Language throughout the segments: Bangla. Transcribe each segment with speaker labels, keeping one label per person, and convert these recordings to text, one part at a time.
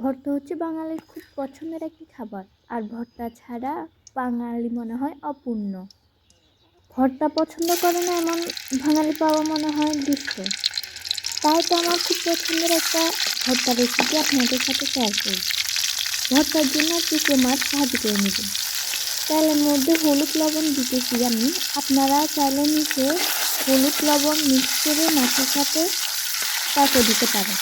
Speaker 1: ভর্তা হচ্ছে বাঙালির খুব পছন্দের একটি খাবার। আর ভর্তা ছাড়া বাঙালি মনে হয় অপূর্ণ। ভর্তা পছন্দ করে না এমন বাঙালি পাওয়া মনে হয় দুষ্ট। তাই তো আমার খুব পছন্দের একটা ভর্তা রেসিপি আপনাদের সাথে শেয়ার করি। ভর্তার জন্য টুকরো মাছ ভাজি করে নেবেন তেলের মধ্যে হলুদ লবণ দিতেছি আমি। আপনারা চাইলে নিচে হলুদ লবণ মিক্স করে মাছের সাথে তাকে দিতে পারেন।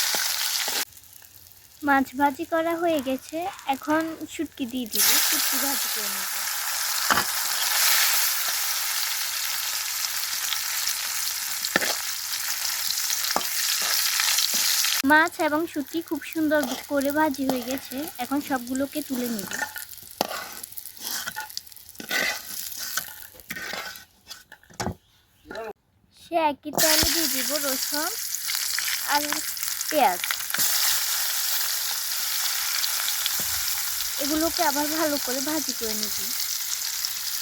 Speaker 1: মাছ ভাজি করা হয়ে গেছে। এখন শুটকি দিয়ে দিব। শুটকি ভাজি করে নেব। মাছ এবং শুটকি খুব সুন্দর করে ভাজি হয়ে গেছে। এখন সবগুলোকে তুলে নেব। সে একই তেলে দিয়ে দিব রসুন আর পেঁয়াজ। এগুলোকে আবার ভালো করে ভাজি করে নিব।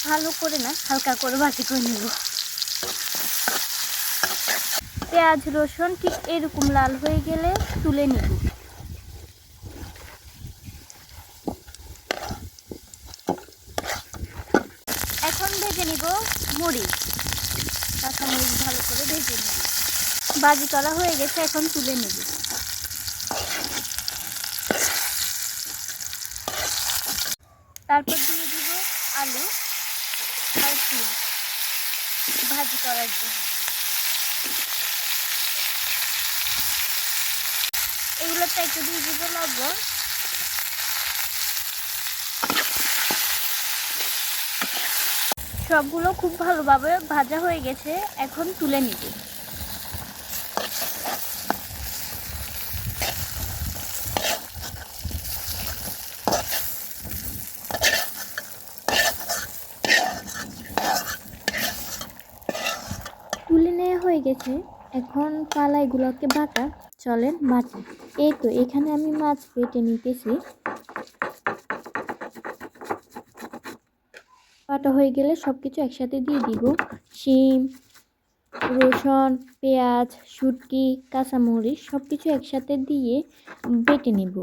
Speaker 1: ভালো করে না, হালকা করে ভাজি করে নিব। পেঁয়াজ, রসুন ঠিক এরকম লাল হয়ে গেলে তুলে নিব। এখন ভেজে নিব মরিচ। কাঁচা মরিচ ভালো করে ভেজে নিব। ভাজি করা হয়ে গেছে, এখন তুলে নিব তারপর দিয়ে দিব আলু আর ভাজি করার জন্য। এগুলোতে একটু দিয়ে দিব লবণ। সবগুলো খুব ভালোভাবে ভাজা হয়ে গেছে, এখন তুলে নিব তুলে নেওয়া হয়ে গেছে। এখন পালা এগুলোকে বাটা চলেন মাছ এই তো, এখানে আমি মাছ বেটে নিতেছি। বাটা হয়ে গেলে সব কিছু একসাথে দিয়ে দিব। শিম, রসুন, পেঁয়াজ, শুটকি, কাঁচামরিচ সব কিছু একসাথে দিয়ে বেটে নিব।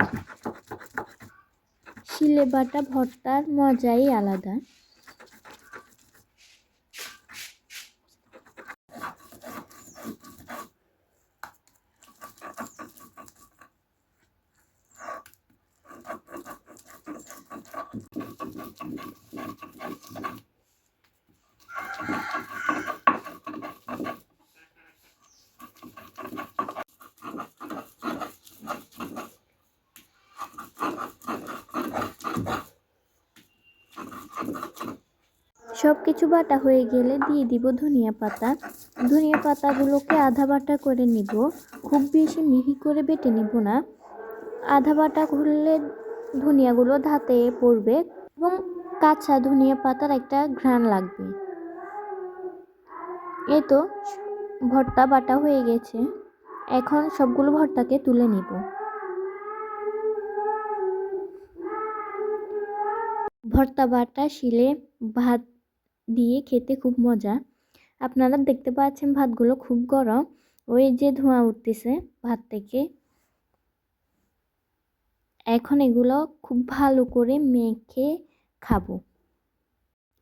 Speaker 1: শিলে বাটা ভর্তার মজাই আলাদা। সব কিছু বাটা হয়ে গেলে দিয়ে দিব ধনিয়া পাতা। ধনিয়া পাতাগুলোকে আধা বাটা করে নিব। খুব বেশি মিহি করে বেটে নিব না। আধা বাটা করলে ধনিয়াগুলো ধাতে পড়বে এবং কাঁচা ধনিয়া পাতার একটা ঘ্রাণ লাগবে। এই তো ভর্তা বাটা হয়ে গেছে। এখন সবগুলো ভর্তাকে তুলে নিব। ভর্তা বাটা, শিলে ভাত দিয়ে খেতে খুব মজা। আপনারা দেখতে পাচ্ছেন ভাতগুলো খুব গরম। ওই যে ধোঁয়া উঠতেছে ভাত থেকে। এখন এগুলো খুব ভালো করে মেখে খাব।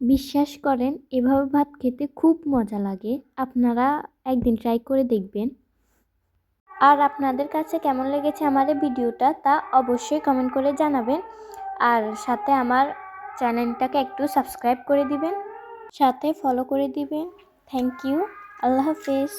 Speaker 1: বিশ্বাস করেন, এভাবে ভাত খেতে খুব মজা লাগে। আপনারা একদিন ট্রাই করে দেখবেন। আর আপনাদের কাছে কেমন লেগেছে আমার ভিডিওটা তা অবশ্যই কমেন্ট করে জানাবেন। আর সাথে আমার চ্যানেলটাকে একটু সাবস্ক্রাইব করে দিবেন সাথে ফলো করে দিবেন। থ্যাংক ইউ আল্লাহ হাফেজ।